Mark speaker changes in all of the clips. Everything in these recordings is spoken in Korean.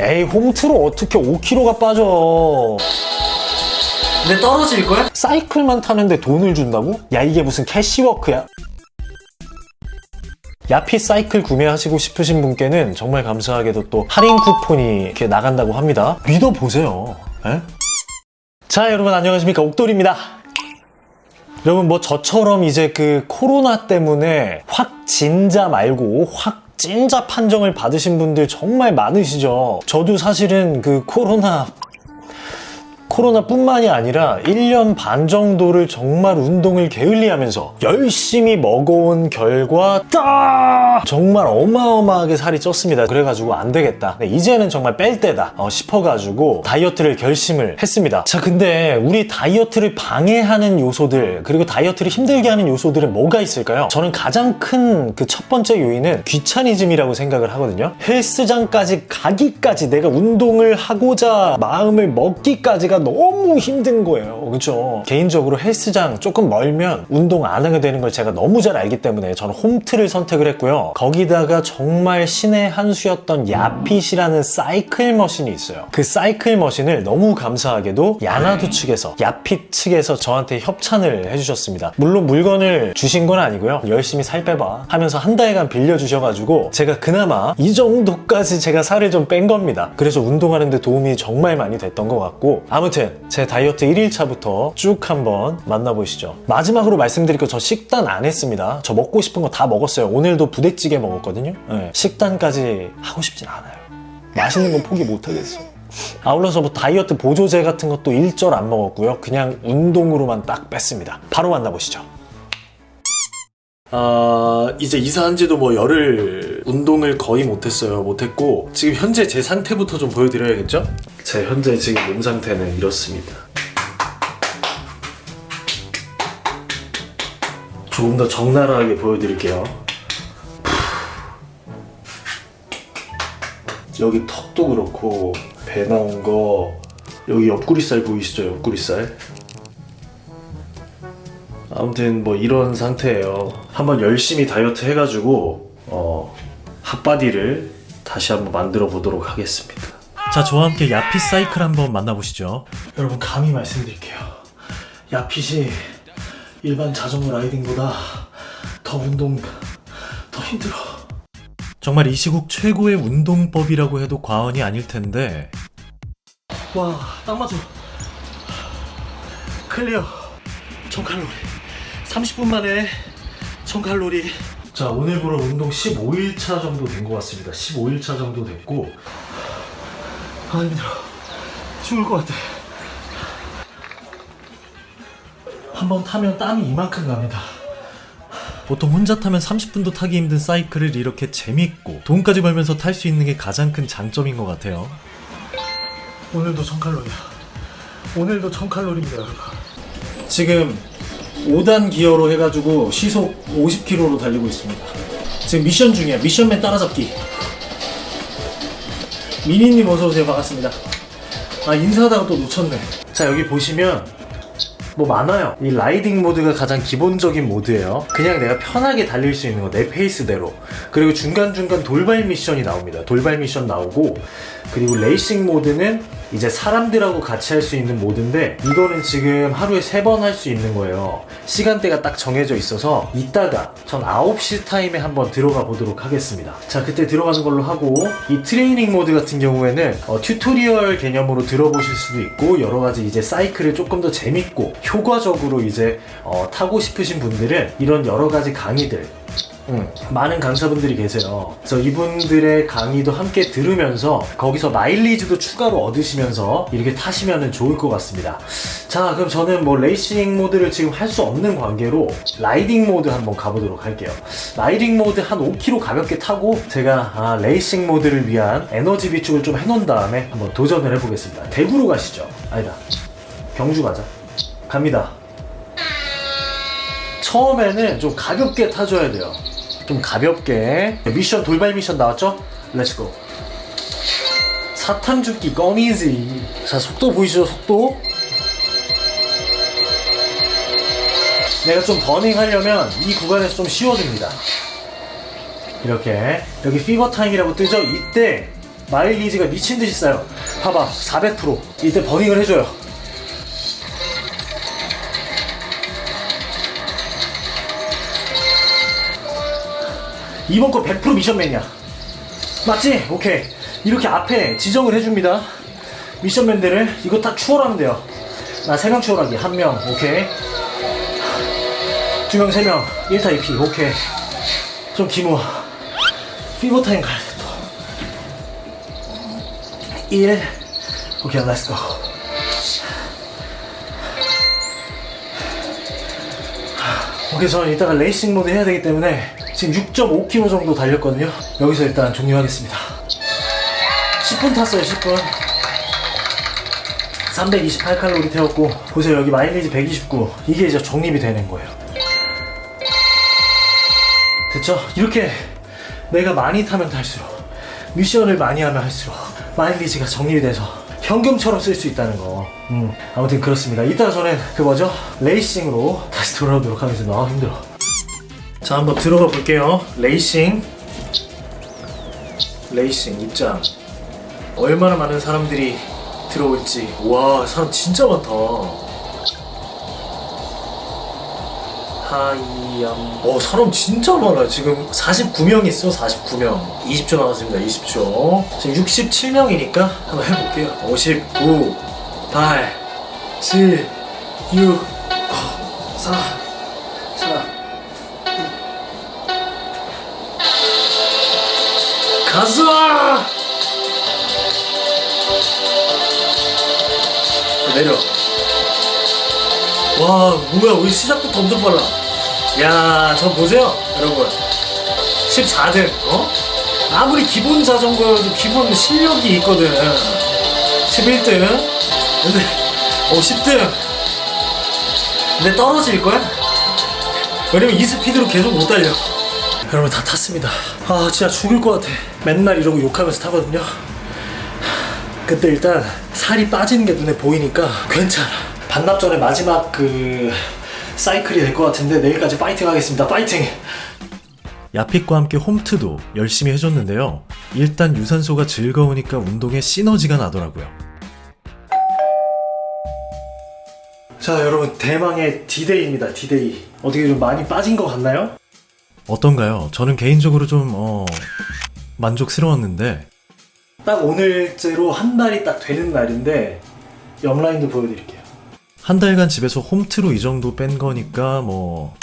Speaker 1: 에이 홈트로 어떻게 5kg가 빠져
Speaker 2: 근데 떨어질 거야?
Speaker 1: 사이클만 타는데 돈을 준다고? 야 이게 무슨 캐시워크야? 야피 사이클 구매하시고 싶으신 분께는 정말 감사하게도 또 할인 쿠폰이 이렇게 나간다고 합니다. 믿어보세요. 에? 자 여러분 안녕하십니까 옥돌입니다. 여러분 뭐 저처럼 이제 그 코로나 때문에 확 진자 말고 확 찐자 판정을 받으신 분들 정말 많으시죠. 저도 사실은 그 코로나 코로나뿐만이 아니라 1년 반 정도를 정말 운동을 게을리하면서 열심히 먹어온 결과 딱 정말 어마어마하게 살이 쪘습니다. 그래가지고 안 되겠다. 네, 이제는 정말 뺄 때다 어, 싶어가지고 다이어트를 결심을 했습니다. 자, 근데 우리 다이어트를 방해하는 요소들 그리고 다이어트를 힘들게 하는 요소들은 뭐가 있을까요? 저는 가장 큰 그 첫 번째 요인은 귀차니즘이라고 생각을 하거든요. 헬스장까지 가기까지 내가 운동을 하고자 마음을 먹기까지가 너무 힘든 거예요. 그렇죠? 개인적으로 헬스장 조금 멀면 운동 안 하게 되는 걸 제가 너무 잘 알기 때문에 저는 홈트를 선택을 했고요. 거기다가 정말 신의 한 수였던 야핏이라는 사이클 머신이 있어요. 그 사이클 머신을 너무 감사하게도 야나두 측에서 야핏 측에서 저한테 협찬을 해주셨습니다. 물론 물건을 주신 건 아니고요. 열심히 살 빼봐 하면서 한 달간 빌려주셔가지고 제가 그나마 이 정도까지 제가 살을 좀 뺀 겁니다. 그래서 운동하는데 도움이 정말 많이 됐던 것 같고 아무튼 제 다이어트 1일차부터 쭉 한번 만나보시죠. 마지막으로 말씀드릴 거 저 식단 안 했습니다. 저 먹고 싶은 거 다 먹었어요. 오늘도 부대찌개 먹었거든요. 네, 식단까지 하고 싶진 않아요. 맛있는 건 포기 못 하겠어요. 아울러서 뭐 다이어트 보조제 같은 것도 일절 안 먹었고요. 그냥 운동으로만 딱 뺐습니다. 바로 만나보시죠. 아 이제 이사한 지도 뭐 열흘 운동을 거의 못했어요. 못했고 지금 현재 제 상태부터 좀 보여드려야겠죠? 제 현재 지금 몸 상태는 이렇습니다. 조금 더 적나라하게 보여드릴게요. 여기 턱도 그렇고 배 나온 거 여기 옆구리살 보이시죠? 옆구리살 아무튼 뭐 이런 상태예요. 한번 열심히 다이어트 해가지고 어 핫바디를 다시 한번 만들어 보도록 하겠습니다. 자, 저와 함께 야핏 사이클 한번 만나보시죠. 여러분 감히 말씀드릴게요. 야핏이 일반 자전거 라이딩보다 더 운동 더 힘들어. 정말 이 시국 최고의 운동법이라고 해도 과언이 아닐 텐데. 와, 딱 맞아. 클리어. 1000칼로리 30분 만에 1000칼로리. 자 오늘부로 운동 15일차 정도 된 것 같습니다. 15일차 정도 됐고. 아 힘들어. 죽을 것 같아. 한 번 타면 땀이 이만큼 납니다. 보통 혼자 타면 30분도 타기 힘든 사이클을 이렇게 재밌고 돈까지 벌면서 탈 수 있는 게 가장 큰 장점인 것 같아요. 오늘도 1000칼로리야. 오늘도 1000칼로리입니다 여러분. 지금 5단 기어로 해가지고 시속 50km로 달리고 있습니다. 지금 미션 중이야. 미션맨 따라잡기. 미니님 어서오세요. 반갑습니다. 아, 인사하다가 또 놓쳤네. 자, 여기 보시면 뭐 많아요. 이 라이딩 모드가 가장 기본적인 모드예요. 그냥 내가 편하게 달릴 수 있는 거, 내 페이스대로. 그리고 중간중간 돌발 미션이 나옵니다. 돌발 미션 나오고, 그리고 레이싱 모드는 이제 사람들하고 같이 할 수 있는 모드인데, 이거는 지금 하루에 세 번 할 수 있는 거예요. 시간대가 딱 정해져 있어서, 이따가 전 9시 타임에 한번 들어가 보도록 하겠습니다. 자, 그때 들어가는 걸로 하고, 이 트레이닝 모드 같은 경우에는 어, 튜토리얼 개념으로 들어보실 수도 있고, 여러 가지 이제 사이클을 조금 더 재밌고, 효과적으로 이제 어, 타고 싶으신 분들은 이런 여러 가지 강의들, 음, 많은 강사분들이 계세요. 그래서 이분들의 강의도 함께 들으면서 거기서 마일리지도 추가로 얻으시면서 이렇게 타시면 좋을 것 같습니다. 자, 그럼 저는 뭐 레이싱 모드를 지금 할 수 없는 관계로 라이딩 모드 한번 가보도록 할게요. 라이딩 모드 한 5km 가볍게 타고 제가 아, 레이싱 모드를 위한 에너지 비축을 좀 해놓은 다음에 한번 도전을 해보겠습니다. 대구로 가시죠. 아니다. 경주 가자. 갑니다. 처음에는 좀 가볍게 타줘야 돼요. 좀 가볍게. 미션 돌발 미션 나왔죠? 렛츠고. 사탕 줍기 껌이지. 자 속도 보이시죠? 속도. 내가 좀 버닝 하려면 이 구간에서 좀 쉬워집니다. 이렇게 여기 피버 타임이라고 뜨죠? 이때 마일리지가 미친 듯이 싸요. 봐봐, 400% 이때 버닝을 해줘요. 이번 거 100% 미션맨이야. 맞지? 오케이. 이렇게 앞에 지정을 해줍니다. 미션맨들을 이거 다 추월하면 돼요. 나세명 추월하기. 한 명. 오케이. 두 명, 세 명. 1타 2피. 오케이. 좀 기모. 피버 타임 가야 돼, 또. 1. 오케이, 렛츠 고. 오케이, 저는 이따가 레이싱 모드 해야 되기 때문에 지금 6.5km 정도 달렸거든요. 여기서 일단 종료하겠습니다. 10분 탔어요, 10분. 328칼로리 태웠고, 보세요, 여기 마일리지 129. 이게 이제 적립이 되는 거예요. 됐죠? 이렇게 내가 많이 타면 탈수록, 미션을 많이 하면 할수록, 마일리지가 정립이 돼서 현금처럼 쓸 수 있다는 거. 음, 아무튼 그렇습니다. 이따가 저는 그 뭐죠? 레이싱으로 다시 돌아오도록 하겠습니다. 아, 힘들어. 자, 한번 들어가 볼게요. 레이싱. 레이싱 입장. 얼마나 많은 사람들이 들어올지. 와, 사람 진짜 많다. 하이암. 어, 사람 진짜 많아. 지금 49명 있어, 49명. 20초 남았습니다, 20초. 지금 67명이니까 한번 해볼게요. 59, 8, 7, 6, 4, 4, 가자! 내려. 와, 뭐야, 우리 시작부터 엄청 빨라. 야, 저 보세요, 여러분. 14등, 어? 아무리 기본 자전거여도 기본 실력이 있거든. 11등. 근데, 어, 10등. 근데 떨어질 거야? 왜냐면 이 스피드로 계속 못 달려. 여러분 다 탔습니다. 아 진짜 죽을 것 같아. 맨날 이러고 욕하면서 타거든요. 근데 일단 살이 빠지는 게 눈에 보이니까 괜찮아. 반납 전에 마지막 그 사이클이 될 것 같은데 내일까지 파이팅 하겠습니다. 파이팅! 야픽과 함께 홈트도 열심히 해줬는데요. 일단 유산소가 즐거우니까 운동에 시너지가 나더라고요. 자 여러분 대망의 디데이입니다. 디데이. 어떻게 좀 많이 빠진 것 같나요? 어떤가요? 저는 개인적으로 좀 어, 만족스러웠는데 딱 오늘째로 한 달이 딱 되는 날인데 옆라인도 보여드릴게요. 한 달간 집에서 홈트로 이 정도 뺀 거니까 뭐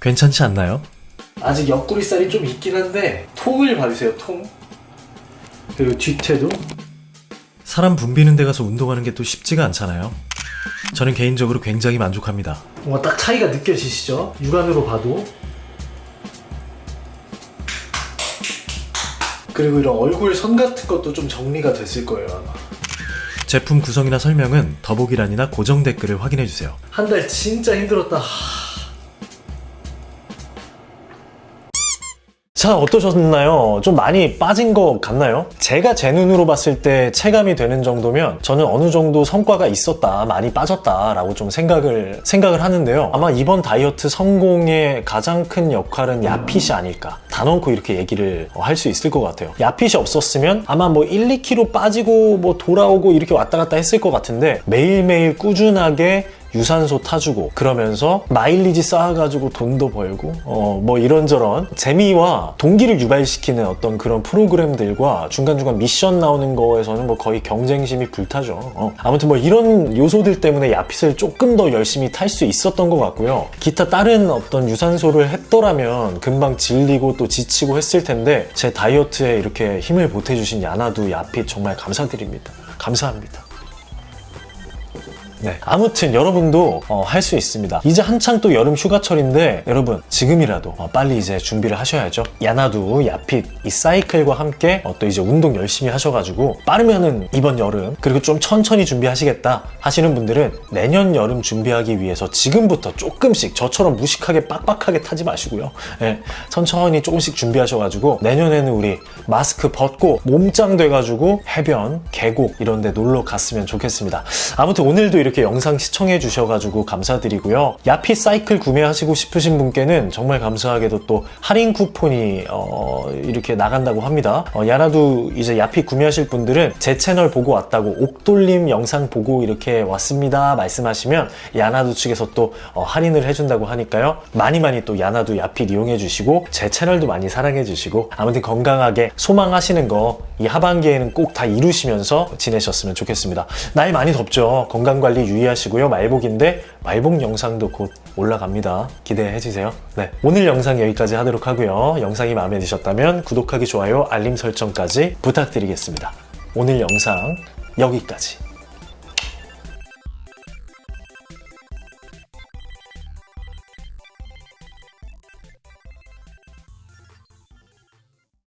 Speaker 1: 괜찮지 않나요? 아직 옆구리살이 좀 있긴 한데 통을 봐주세요. 통. 그리고 뒤태도 사람 붐비는 데 가서 운동하는 게 또 쉽지가 않잖아요. 저는 개인적으로 굉장히 만족합니다. 뭔가 딱 차이가 느껴지시죠? 육안으로 봐도 그리고 이런 얼굴 선 같은 것도 좀 정리가 됐을 거예요 아마. 제품 구성이나 설명은 더보기란이나 고정 댓글을 확인해주세요. 한 달 진짜 힘들었다 자 어떠셨나요? 좀 많이 빠진 것 같나요? 제가 제 눈으로 봤을 때 체감이 되는 정도면 저는 어느 정도 성과가 있었다 많이 빠졌다 라고 좀 생각을 생각을 하는데요 아마 이번 다이어트 성공의 가장 큰 역할은 야핏이 아닐까 단언코 이렇게 얘기를 할 수 있을 것 같아요 야핏이 없었으면 아마 뭐 1, 2kg 빠지고 뭐 돌아오고 이렇게 왔다 갔다 했을 것 같은데 매일매일 꾸준하게 유산소 타주고 그러면서 마일리지 쌓아가지고 돈도 벌고 어 뭐 이런저런 재미와 동기를 유발시키는 어떤 그런 프로그램들과 중간중간 미션 나오는 거에서는 뭐 거의 경쟁심이 불타죠. 어. 아무튼 뭐 이런 요소들 때문에 야핏을 조금 더 열심히 탈 수 있었던 것 같고요. 기타 다른 어떤 유산소를 했더라면 금방 질리고 또 지치고 했을 텐데 제 다이어트에 이렇게 힘을 보태주신 야나두 야핏 정말 감사드립니다. 감사합니다 네. 아무튼 여러분도 할수 있습니다. 이제 한창 또 여름 휴가철인데 여러분 지금이라도 어, 빨리 이제 준비를 하셔야죠. 야나두, 야핏, 이 사이클과 함께 어, 또 이제 운동 열심히 하셔가지고 빠르면은 이번 여름 그리고 좀 천천히 준비하시겠다 하시는 분들은 내년 여름 준비하기 위해서 지금부터 조금씩 저처럼 무식하게 빡빡하게 타지 마시고요. 예, 천천히 조금씩 준비하셔가지고 내년에는 우리 마스크 벗고 몸짱 돼가지고 해변, 계곡 이런 데 놀러 갔으면 좋겠습니다. 아무튼 오늘도 이렇게 이렇게 영상 시청해 주셔가지고 감사드리고요. 야피 사이클 구매하시고 싶으신 분께는 정말 감사하게도 또 할인 쿠폰이 어, 이렇게 나간다고 합니다. 어, 야나두 이제 야피 구매하실 분들은 제 채널 보고 왔다고 옥돌림 영상 보고 이렇게 왔습니다 말씀하시면 야나두 측에서 또 어, 할인을 해준다고 하니까요. 많이 많이 또 야나두 야피 이용해 주시고 제 채널도 많이 사랑해 주시고 아무튼 건강하게 소망하시는 거이 하반기에는 꼭 다 이루시면서 지내셨으면 좋겠습니다. 날 많이 덥죠. 건강 관리 유의하시고요. 말복인데 말복 영상도 곧 올라갑니다. 기대해 주세요. 네. 오늘 영상 여기까지 하도록 하고요. 영상이 마음에 드셨다면 구독하기, 좋아요, 알림 설정까지 부탁드리겠습니다. 오늘 영상 여기까지.